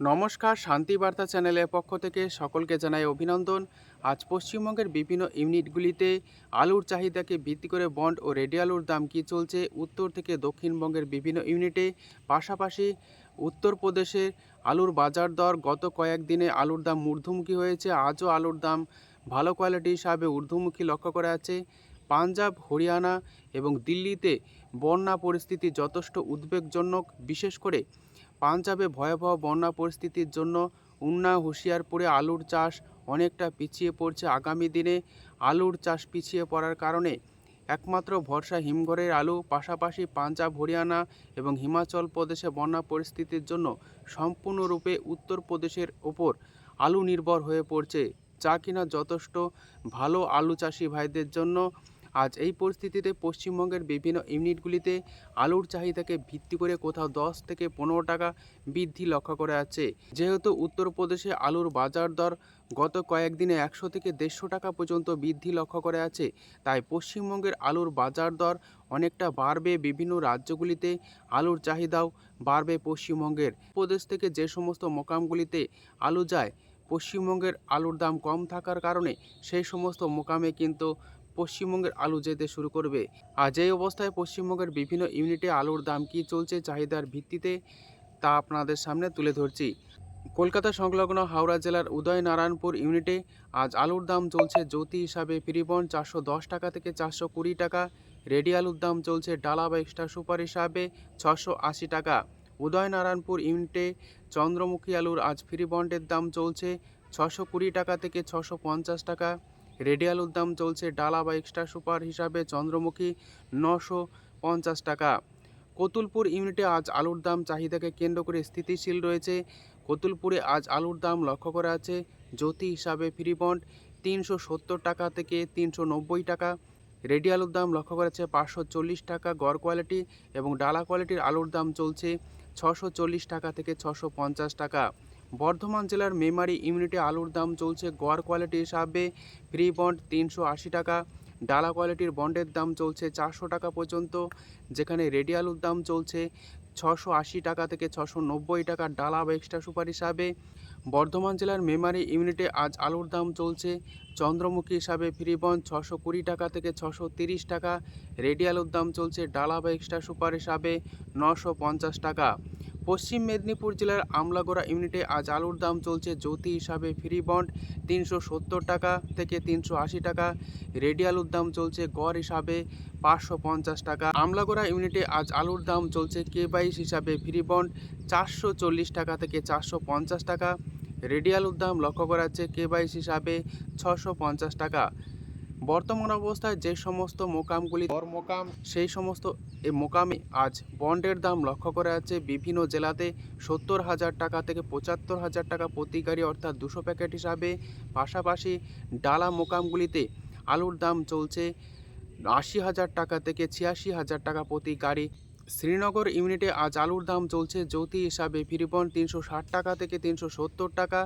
নমস্কার, শান্তি বার্তা চ্যানেলের পক্ষ থেকে সকলকে জানাই অভিনন্দন। আজ পশ্চিমবঙ্গের বিভিন্ন ইউনিটগুলিতে আলুর চাহিদাকে ভিত্তি করে বন্ড ও রেডি আলুর দাম কী চলছে, উত্তর থেকে দক্ষিণবঙ্গের বিভিন্ন ইউনিটে। পাশাপাশি উত্তরপ্রদেশের আলুর বাজার দর গত কয়েকদিনে আলুর দাম ঊর্ধ্বমুখী হয়েছে, আজও আলুর দাম ভালো কোয়ালিটি হিসাবে ঊর্ধ্বমুখী লক্ষ্য করা যাচ্ছে। পাঞ্জাব, হরিয়ানা এবং দিল্লিতে বন্যা পরিস্থিতি যথেষ্ট উদ্বেগজনক, বিশেষ করে পাঞ্জাবে ভয়াবহ বন্যা পরিস্থিতির জন্য উন্না হুঁশিয়ারপুরে আলুর চাষ অনেকটা পিছিয়ে পড়ছে আগামী দিনে। আলুর চাষ পিছিয়ে পড়ার কারণে একমাত্র ভরসা হিমঘরের আলু, পাশাপাশি পাঞ্জাব, হরিয়ানা এবং হিমাচল প্রদেশে বন্যা পরিস্থিতির জন্য সম্পূর্ণরূপে উত্তরপ্রদেশের ওপর আলু নির্ভর হয়ে পড়ছে। যা কিনা যথেষ্ট ভালো আলু চাষি ভাইদের জন্য আজ এই পরিস্থিতিতে পশ্চিমবঙ্গের বিভিন্ন ইউনিটগুলিতে আলুর চাহিদাকে ভিত্তি করে কোথাও দশ থেকে পনেরো টাকা বৃদ্ধি লক্ষ্য করা আছে যেহেতু উত্তরপ্রদেশে আলুর বাজার দর গত কয়েকদিনে একশো থেকে দেড়শো টাকা পর্যন্ত বৃদ্ধি লক্ষ্য করা আছে তাই পশ্চিমবঙ্গের আলুর বাজার দর অনেকটা বাড়বে। বিভিন্ন রাজ্যগুলিতে আলুর চাহিদাও বাড়বে পশ্চিমবঙ্গের। প্রদেশ থেকে যে সমস্ত মোকামগুলিতে আলু যায়, পশ্চিমবঙ্গের আলুর দাম কম থাকার কারণে সেই সমস্ত মোকামে কিন্তু পশ্চিমবঙ্গের আলু যেতে শুরু করবে। আজ এই অবস্থায় পশ্চিমবঙ্গের বিভিন্ন ইউনিটে আলুর দাম কী চলছে চাহিদার ভিত্তিতে, তা আপনাদের সামনে তুলে ধরছি। কলকাতা সংলগ্ন হাওড়া জেলার উদয়নারায়ণপুর ইউনিটে আজ আলুর দাম চলছে জ্যোতি হিসাবে ফ্রিবন চারশো দশ টাকা থেকে চারশো কুড়ি টাকা। রেডি আলুর দাম চলছে ডালা বা এক্সট্রা সুপার হিসাবে ছশো আশি টাকা। উদয়নারায়ণপুর ইউনিটে চন্দ্রমুখী আলুর আজ ফ্রি বন্ডের দাম চলছে ছশো কুড়ি টাকা থেকে ছশো পঞ্চাশ টাকা। রেডি আলুর দাম চলছে ডালা বা এক্সট্রা সুপার হিসাবে চন্দ্রমুখী নশো পঞ্চাশ টাকা। কতুলপুর ইউনিটে আজ আলুর দাম চাহিদাকে কেন্দ্র করে স্থিতিশীল রয়েছে। কতুলপুরে আজ আলুর দাম লক্ষ্য করা আছে। জ্যোতি হিসাবে ফ্রি বন্ড তিনশো সত্তর টাকা থেকে তিনশো নব্বই টাকা। রেডি আলুর দাম লক্ষ্য করা আছে পাঁচশো চল্লিশ টাকা গড় কোয়ালিটি এবং ডালা কোয়ালিটির আলুর দাম চলছে ছশো চল্লিশ টাকা থেকে ছশো পঞ্চাশ টাকা। বর্ধমান জেলার মেমারি ইউনিটে আলুর দাম চলছে গড় কোয়ালিটি হিসাবে ফ্রি বন্ড তিনশো আশি টাকা, ডালা কোয়ালিটির বন্ডের দাম চলছে চারশো টাকা পর্যন্ত, যেখানে রেডি আলুর দাম চলছে ছশো আশি টাকা থেকে ছশো নব্বই টাকা, ডালা বা এক্সট্রা সুপার হিসাবে। বর্ধমান জেলার মেমারি ইউনিটে আজ আলুর দাম চলছে চন্দ্রমুখী হিসাবে ফ্রি বন্ড ছশো কুড়ি টাকা থেকে ছশো তিরিশ টাকা, রেডি আলুর দাম চলছে ডালা বা এক্সট্রা সুপার হিসাবে নশো পঞ্চাশ টাকা। পশ্চিম মেদিনীপুর জেলার আমলাগোড়া ইউনিটে আজ আলুর দাম চলছে জ্যোতি হিসাবে ফ্রি বন্ড তিনশো সত্তর টাকা থেকে তিনশো আশি টাকা। রেডি আলুর দাম চলছে গড় হিসাবে পাঁচশো পঞ্চাশ টাকা। আমলাগোড়া ইউনিটে আজ আলুর দাম চলছে কে বাইশ হিসাবে ফ্রি বন্ড চারশো চল্লিশ টাকা থেকে চারশো পঞ্চাশ টাকা। রেডি আলুর দাম লক্ষ্য করা যাচ্ছে কে বাইশ হিসাবে ছশো পঞ্চাশ টাকা। বর্তমান অবস্থায় যে সমস্ত মোকামগুলি মোকাম। সেই সমস্ত এই মোকামে আজ বন্ডের দাম লক্ষ্য করা যাচ্ছে। বিভিন্ন জেলাতে সত্তর হাজার টাকা থেকে পঁচাত্তর হাজার টাকা প্রতি গাড়ি অর্থাৎ দুশো প্যাকেট হিসাবে। পাশাপাশি ডালা মোকামগুলিতে আলুর দাম চলছে আশি হাজার টাকা থেকে ছিয়াশি হাজার টাকা প্রতি গাড়ি শ্রীনগর ইউনিটে আজ আলুর দাম চলছে জ্যোতি হিসাবে ফিরিবন তিনশো ষাট টাকা থেকে তিনশো সত্তর টাকা।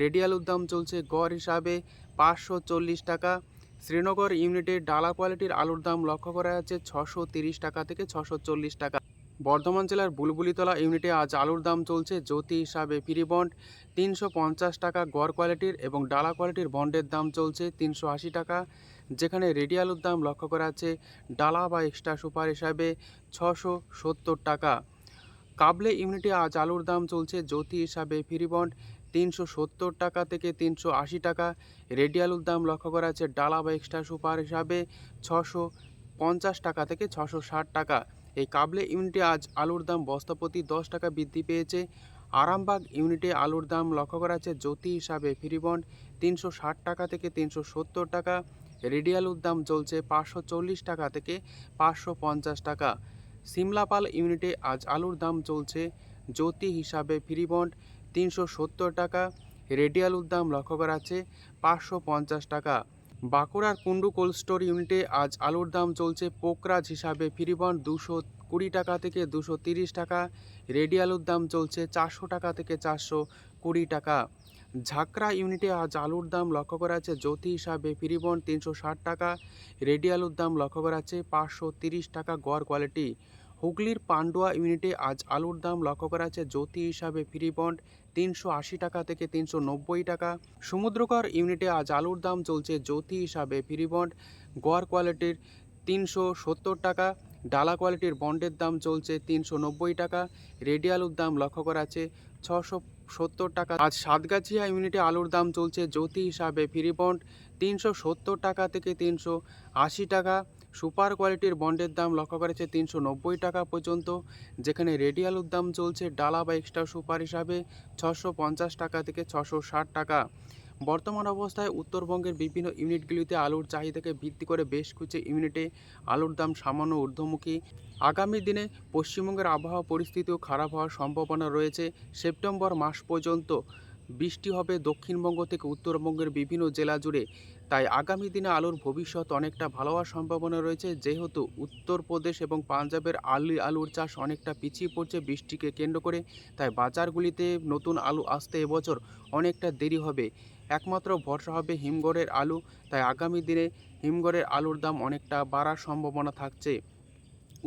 রেডি আলুর দাম চলছে গড় হিসাবে পাঁচশো চল্লিশ টাকা। শ্রীনগর ইউনিটে ডালা কোয়ালিটির আলুর দাম লক্ষ্য করা যাচ্ছে ছশো তিরিশ টাকা থেকে ছশো চল্লিশ টাকা। বর্ধমান জেলার বুলবুলিতলা ইউনিটে আজ আলুর দাম চলছে জ্যোতি হিসাবে ফ্রি বন্ড, তিনশো পঞ্চাশ টাকা গড় কোয়ালিটির এবং ডালা কোয়ালিটির বন্ডের দাম চলছে তিনশো আশি টাকা। যেখানে রেডি আলুর দাম লক্ষ্য করা আছে ডালা বা এক্সট্রা সুপার হিসাবে ছশো সত্তর টাকা। কাবলে ইউনিটে আজ আলুর দাম চলছে জ্যোতি হিসাবে ফ্রি বন্ড তিনশো সত্তর টাকা থেকে তিনশো আশি টাকা। রেডি আলুর দাম লক্ষ্য করা আছে ডালা বা এক্সট্রা সুপার হিসাবে ছশো পঞ্চাশ টাকা থেকে ছশো ষাট টাকা। এই কাবলে ইউনিটে আজ আলুর দাম বস্তাপ্রতি দশ টাকা বৃদ্ধি পেয়েছে। আরামবাগ ইউনিটে আলুর দাম লক্ষ্য করা আছে জ্যোতি হিসাবে ফ্রি বন্ড তিনশো ষাট টাকা থেকে তিনশো সত্তর টাকা। রেডি আলুর দাম চলছে পাঁচশো চল্লিশ টাকা থেকে পাঁচশো পঞ্চাশ টাকা। সিমলাপাল ইউনিটে আজ আলুর দাম চলছে জ্যোতি হিসাবে ফ্রি বন্ড তিনশো সত্তর টাকা। রেডি আলুর দাম লক্ষ্য করা আছে পাঁচশো পঞ্চাশ টাকা। বাঁকুড়ার কুন্ডু কোল্ড স্টোর ইউনিটে আজ আলুর দাম চলছে পোকরাজ হিসাবে। ফ্রি বন্ড দুশো কুড়ি টাকা থেকে দুশো তিরিশ টাকা। রেডি আলুর দাম চলছে চারশো টাকা থেকে চারশো কুড়ি টাকা। ঝাকরা ইউনিটে আজ আলুর দাম লক্ষ্য করা আছে জ্যোতি হিসাবে। ফ্রি বন্ড তিনশো ষাট টাকা। রেডি আলুর দাম লক্ষ্য করা আছে পাঁচশো তিরিশ টাকা গড় কোয়ালিটি। হুগলির পান্ডুয়া ইউনিটে আজ আলুর দাম লক্ষ্য করা যাচ্ছে জ্যোতি হিসাবে ফ্রি বন্ড তিনশো আশি টাকা থেকে তিনশো নব্বই টাকা। সমুদ্রকর ইউনিটে আজ আলুর দাম চলছে জ্যোতি হিসাবে ফ্রি বন্ড। গড় কোয়ালিটির তিনশো সত্তর টাকা, ডালা কোয়ালিটির বন্ডের দাম চলছে তিনশো নব্বই টাকা। রেডি আলুর দাম লক্ষ্য করা আছে ছশো সত্তর টাকা। আজ সাতগাছিয়া ইউনিটে আলুর দাম চলছে জ্যোতি হিসাবে ফ্রি বন্ড তিনশো সত্তর টাকা থেকে তিনশো আশি টাকা। সুপার কোয়ালিটির বন্ডের দাম লক্ষ্য করেছে তিনশো নব্বই টাকা পর্যন্ত, যেখানে রেডি আলুর দাম চলছে ডালা বা এক্সট্রা সুপার হিসাবে ছশো পঞ্চাশ টাকা থেকে ছশো ষাট টাকা। বর্তমান অবস্থায় উত্তরবঙ্গের বিভিন্ন ইউনিটগুলিতে আলুর চাহিদাকে ভিত্তি করে বেশ কিছু ইউনিটে আলুর দাম সামান্য ঊর্ধ্বমুখী। আগামী দিনে পশ্চিমবঙ্গের আবহাওয়া পরিস্থিতিও খারাপ হওয়ার সম্ভাবনা রয়েছে সেপ্টেম্বর মাস পর্যন্ত। বৃষ্টি হবে দক্ষিণবঙ্গ থেকে উত্তরবঙ্গের বিভিন্ন জেলা জুড়ে। তাই আগামী দিনে আলুর ভবিষ্যৎ অনেকটা ভালো হওয়ার সম্ভাবনা রয়েছে। যেহেতু উত্তরপ্রদেশ এবং পাঞ্জাবের আলু আলুর চাষ অনেকটা পিছিয়ে পড়ছে বৃষ্টিকে কেন্দ্র করে, তাই বাজারগুলিতে নতুন আলু আসতে এবছর অনেকটা দেরি হবে। একমাত্র ভরসা হবে হিমঘরের আলু, তাই আগামী দিনে হিমঘরের আলুর দাম অনেকটা বাড়ার সম্ভাবনা থাকছে।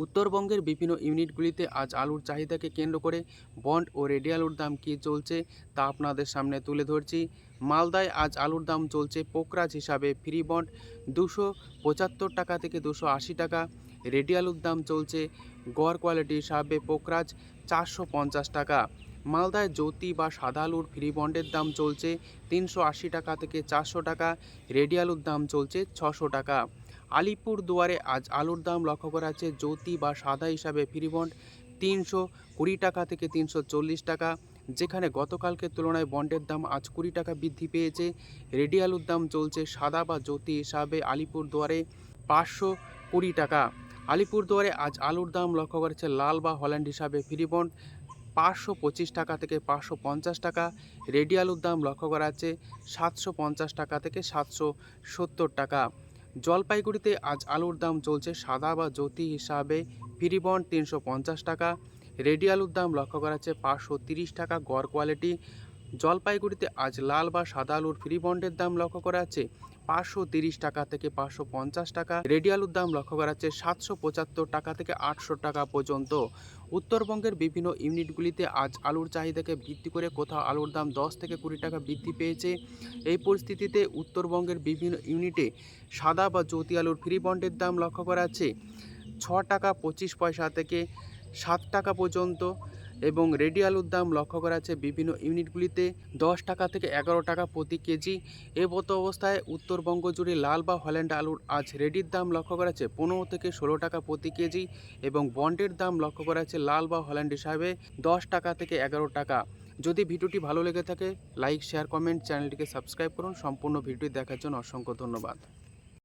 উত্তরবঙ্গের বিভিন্ন ইউনিটগুলিতে আজ আলুর চাহিদাকে কেন্দ্র করে বন্ড ও রেডি আলুর দাম কী চলছে তা আপনাদের সামনে তুলে ধরছি। মালদায় আজ আলুর দাম চলছে পোকরাজ হিসাবে ফ্রি বন্ড দুশো পঁচাত্তর টাকা থেকে দুশো আশি টাকা। রেডি আলুর দাম চলছে গড় কোয়ালিটি হিসাবে পোকরাজ চারশো পঞ্চাশ টাকা। মালদায় জ্যোতি বা সাদা আলুর ফ্রি বন্ডের দাম চলছে তিনশো আশি টাকা থেকে চারশো টাকা। রেডি আলুর দাম চলছে ছশো টাকা। আলিপুর দুয়ারে আজ আলুর দাম লক্ষ্য করা যাচ্ছে, জ্যোতি বা সাদা হিসাবে ফ্রি বন্ড তিনশো কুড়ি টাকা থেকে তিনশো চল্লিশ টাকা, যেখানে গতকালকের তুলনায় বন্ডের দাম আজ কুড়ি টাকা বৃদ্ধি পেয়েছে। রেডি আলুর দাম চলছে সাদা বা জ্যোতি হিসাবে আলিপুর দুয়ারে পাঁচশো কুড়ি টাকা। আলিপুর দুয়ারে আজ আলুর দাম লক্ষ্য করেছে লাল বা হল্যান্ড হিসাবে ফ্রি বন্ড পাঁচশো পঁচিশ টাকা থেকে পাঁচশো পঞ্চাশ টাকা, রেডি আলুর দাম লক্ষ্য করা যাচ্ছে সাতশো পঞ্চাশ টাকা থেকে সাতশো সত্তর টাকা। জলপাইগুড়িতে আজ আলুর দাম চলছে সাদা বা জ্যোতি হিসাবে ফ্রি বন্ড তিনশো পঞ্চাশ টাকা। রেডি আলুর দাম লক্ষ্য করা যাচ্ছে পাঁচশো তিরিশ টাকা গড় কোয়ালিটি। জলপাইগুড়িতে আজ লাল বা সাদা আলুর ফ্রি বন্ডের দাম লক্ষ্য করা যাচ্ছে পাঁচশো তিরিশ টাকা থেকে পাঁচশো পঞ্চাশ টাকা। রেডি আলুর দাম লক্ষ্য করা যাচ্ছে সাতশো পঁচাত্তর টাকা থেকে আটশো টাকা পর্যন্ত। উত্তরবঙ্গের বিভিন্ন ইউনিটগুলিতে আজ আলুর চাহিদাকে ভিত্তি করে কোথাও আলুর দাম দশ থেকে কুড়ি টাকা বৃদ্ধি পেয়েছে। এই পরিস্থিতিতে উত্তরবঙ্গের বিভিন্ন ইউনিটে সাদা বা জ্যোতি আলুর ফ্রি বন্ডের দাম লক্ষ্য করা আছে ছ টাকা পঁচিশ পয়সা থেকে সাত টাকা পর্যন্ত এবং রেডি আলুর দাম লক্ষ্য করা যাচ্ছে বিভিন্ন ইউনিটগুলিতে দশ টাকা থেকে এগারো টাকা প্রতি কেজি। এ মতো অবস্থায় উত্তরবঙ্গ জুড়ে লাল বা হল্যান্ড আলুর আজ রেডির দাম লক্ষ্য করা যাচ্ছে পনেরো থেকে ষোলো টাকা প্রতি কেজি এবং বন্ডের দাম লক্ষ্য করা যাচ্ছে লাল বা হল্যান্ড হিসাবে দশ টাকা থেকে এগারো টাকা। যদি ভিডিওটি ভালো লেগে থাকে, লাইক, শেয়ার, কমেন্ট, চ্যানেলটিকে সাবস্ক্রাইব করুন। সম্পূর্ণ ভিডিওটি দেখার জন্য অসংখ্য ধন্যবাদ।